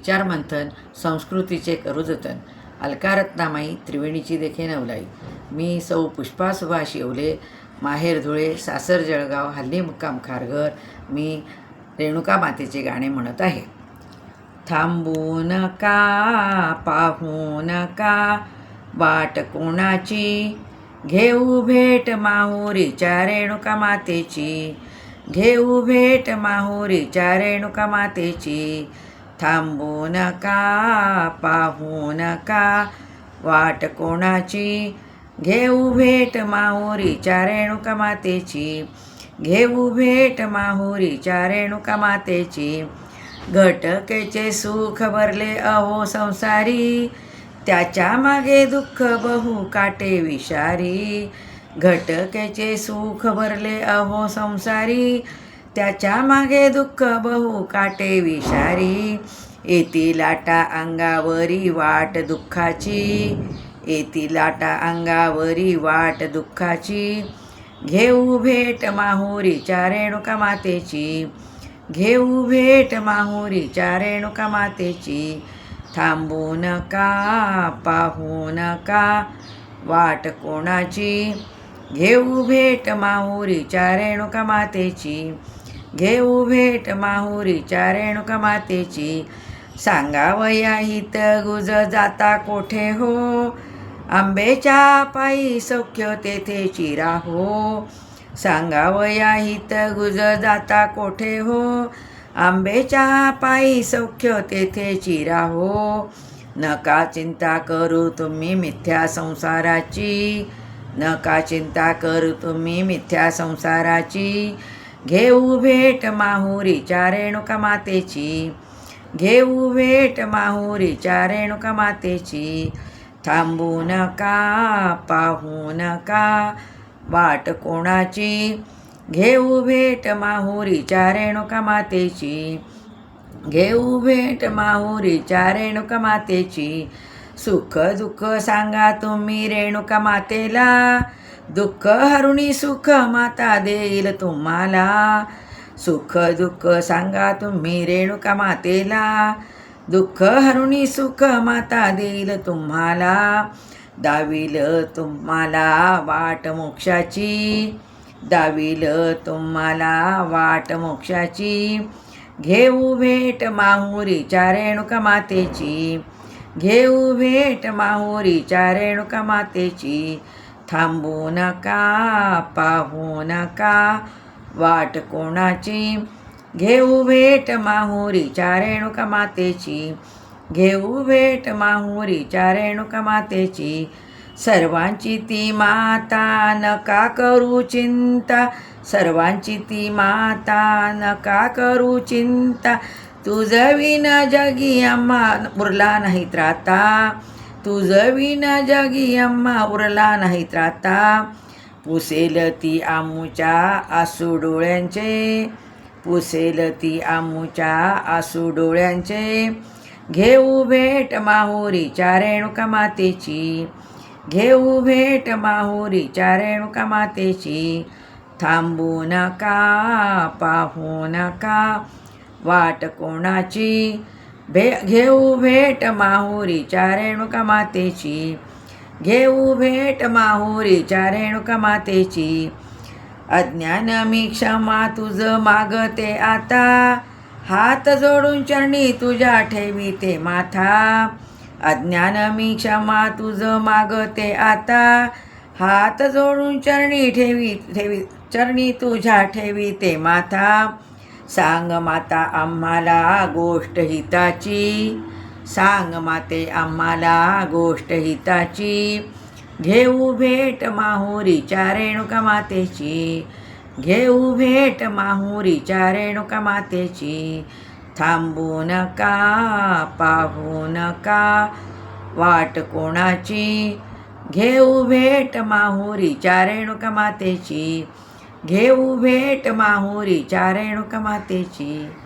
विचारमंथन संस्कृतीचे करू जतन अलकारत्नामाई त्रिवेणीची देखे नवलाई. मी सौ पुष्पा सुभाष येवले माहेर धुळे सासर जळगाव हल्ली मुक्काम खारघर मी रेणुका मातेचे गाणे म्हणत आहे. थांबू नका पाहू नका वाट कोणाची? घेऊ भेट माहुरीच्या रेणुका मातेची घेऊ भेट माहुरीच्या रेणुका मातेची थांबू नका पाहू नका वाट कोणाची? घेऊ भेट माहुरीच्या रेणुका मातेची. घेऊ भेट माहुरीच्या रेणुका मातेची. घटकेचे सुख भरले अहो संसारी. त्याच्यामागे दुःख बहु काटे विषारी. घटकेचे सुख भरले अहो संसारी. त्याच्यामागे दुःख बहु काटे विषारी. येती लाटा अंगावरी वाट दुःखाची. येती लाटा अंगावरी वाट दुःखाची. घेऊ भेट माहुरीच्या रेणुका मातेची. घेऊ भेट माहुरीच्या रेणुका मातेची. थांबू नका पाहू नका वाट कोणाची. घेऊ भेट माहुरीच्या रेणुका मातेची. घेऊ भेट माहुरीच्या रेणुका मातेची सांगावया हित गुज जाता कोठे हो? आंबेच्या पायी सौख्य तेथे चिरा हो. सांगावया हित गुज जाता कोठे हो? आंबेच्या पायी सौख्य तेथे चिरा हो. नका चिंता करू तुम्ही मिथ्या संसाराची. नका चिंता करू तुम्ही मिथ्या संसाराची. घेऊ भेट माहुरीच्या रेणुका मातेची. घेऊ भेट माहुरीच्या रेणुका मातेची. थांबू नका पाहू नका वाट कोणाची. घेऊ भेट माहुरीच्या रेणुका मातेची. घेऊ भेट माहुरीच्या रेणुका मातेची. सुख दुःख सांगा तुम्ही रेणुका मातेला. दुःख हरुणी सुख माता देईल तुम्हाला. सुख दुःख सांगा तुम्ही रेणुका मातेला. दुःख हरुणी सुख माता देईल तुम्हाला. दावील तुम्हाला वाट मोक्षाची. दावील तुम्हाला वाट मोक्षाची. घेऊ भेट माहुरीच्या रेणुका मातेची. घेऊ भेट माहुरीच्या रेणुका मातेची. थांबू नका पाहू नका. वाट कोणाची? घेऊ भेट माहुरीच्या रेणुका मातेची. घेऊ भेट माहुरीच्या रेणुका मातेची. सर्वांची ती माता नका करू चिंता. सर्वांची ती माता नका करू चिंता. तुझं विन जागी अम्मा उरला नाही त्राता तुझं विन जागी अम्मा उरला नाही त्राता पुसेल ती आमूच्या आसू डोळ्यांचे. पुसेल ती आमूच्या आसू डोळ्यांचे. घेऊ भेट माहुरीच्या रेणुका मातेची. घेऊ भेट माहुरीच्या रेणुका मातेची. थांबू नका पाहू नका. वाट कोणाची? भे घेऊ भेट माहुरीच्या रेणुका मातेची. घेऊ भेट माहुरीच्या रेणुका मातेची. अज्ञान मी क्षमा तुझं मागते आता. हात जोडून चरणी तुझ्या ठेवी ते माथा. अज्ञान मी क्षमा तुझं मागते आता. हात जोडून चरणी ठेवी ठेवी चरणी तुझ्या ठेवी ते माथा. सांग माता आम्हाला गोष्ट हिताची. सांग माते आम्हाला गोष्ट हिताची. घेऊ भेट माहुरीच्या रेणुका मातेची. घेऊ भेट माहुरीच्या रेणुका मातेची. थांबू नका पाहू नका वाट कोणाची. घेऊ भेट माहुरीच्या रेणुका मातेची. घेऊ भेट माहुरीच्या रेणुक मातेची.